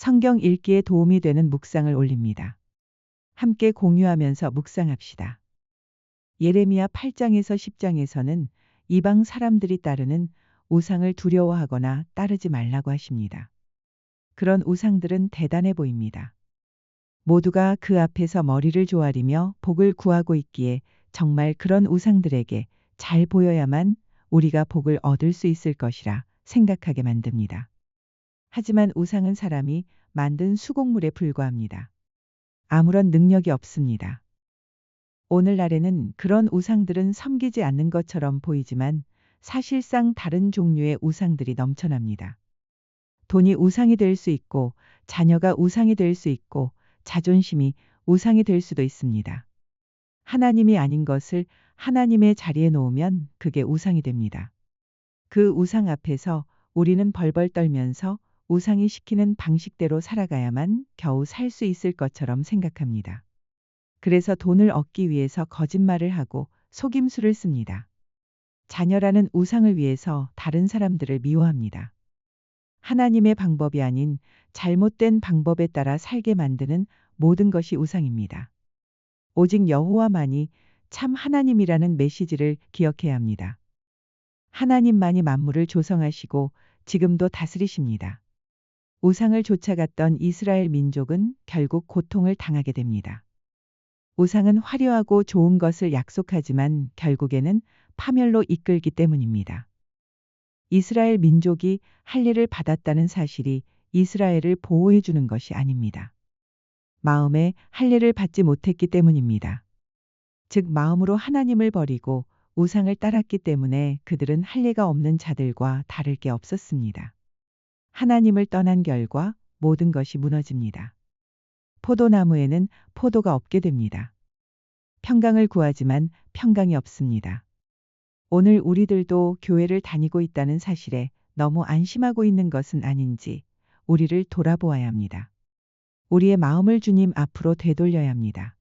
성경 읽기에 도움이 되는 묵상을 올립니다. 함께 공유하면서 묵상합시다. 예레미야 8장에서 10장에서는 이방 사람들이 따르는 우상을 두려워하거나 따르지 말라고 하십니다. 그런 우상들은 대단해 보입니다. 모두가 그 앞에서 머리를 조아리며 복을 구하고 있기에 정말 그런 우상들에게 잘 보여야만 우리가 복을 얻을 수 있을 것이라 생각하게 만듭니다. 하지만 우상은 사람이 만든 수곡물에 불과합니다. 아무런 능력이 없습니다. 오늘날에는 그런 우상들은 섬기지 않는 것처럼 보이지만 사실상 다른 종류의 우상들이 넘쳐납니다. 돈이 우상이 될 수 있고 자녀가 우상이 될 수 있고 자존심이 우상이 될 수도 있습니다. 하나님이 아닌 것을 하나님의 자리에 놓으면 그게 우상이 됩니다. 그 우상 앞에서 우리는 벌벌 떨면서 우상이 시키는 방식대로 살아가야만 겨우 살 수 있을 것처럼 생각합니다. 그래서 돈을 얻기 위해서 거짓말을 하고 속임수를 씁니다. 자녀라는 우상을 위해서 다른 사람들을 미워합니다. 하나님의 방법이 아닌 잘못된 방법에 따라 살게 만드는 모든 것이 우상입니다. 오직 여호와만이 참 하나님이라는 메시지를 기억해야 합니다. 하나님만이 만물을 조성하시고 지금도 다스리십니다. 우상을 쫓아갔던 이스라엘 민족은 결국 고통을 당하게 됩니다. 우상은 화려하고 좋은 것을 약속하지만 결국에는 파멸로 이끌기 때문입니다. 이스라엘 민족이 할례를 받았다는 사실이 이스라엘을 보호해 주는 것이 아닙니다. 마음에 할례를 받지 못했기 때문입니다. 즉 마음으로 하나님을 버리고 우상을 따랐기 때문에 그들은 할례가 없는 자들과 다를 게 없었습니다. 하나님을 떠난 결과 모든 것이 무너집니다. 포도나무에는 포도가 없게 됩니다. 평강을 구하지만 평강이 없습니다. 오늘 우리들도 교회를 다니고 있다는 사실에 너무 안심하고 있는 것은 아닌지 우리를 돌아보아야 합니다. 우리의 마음을 주님 앞으로 되돌려야 합니다.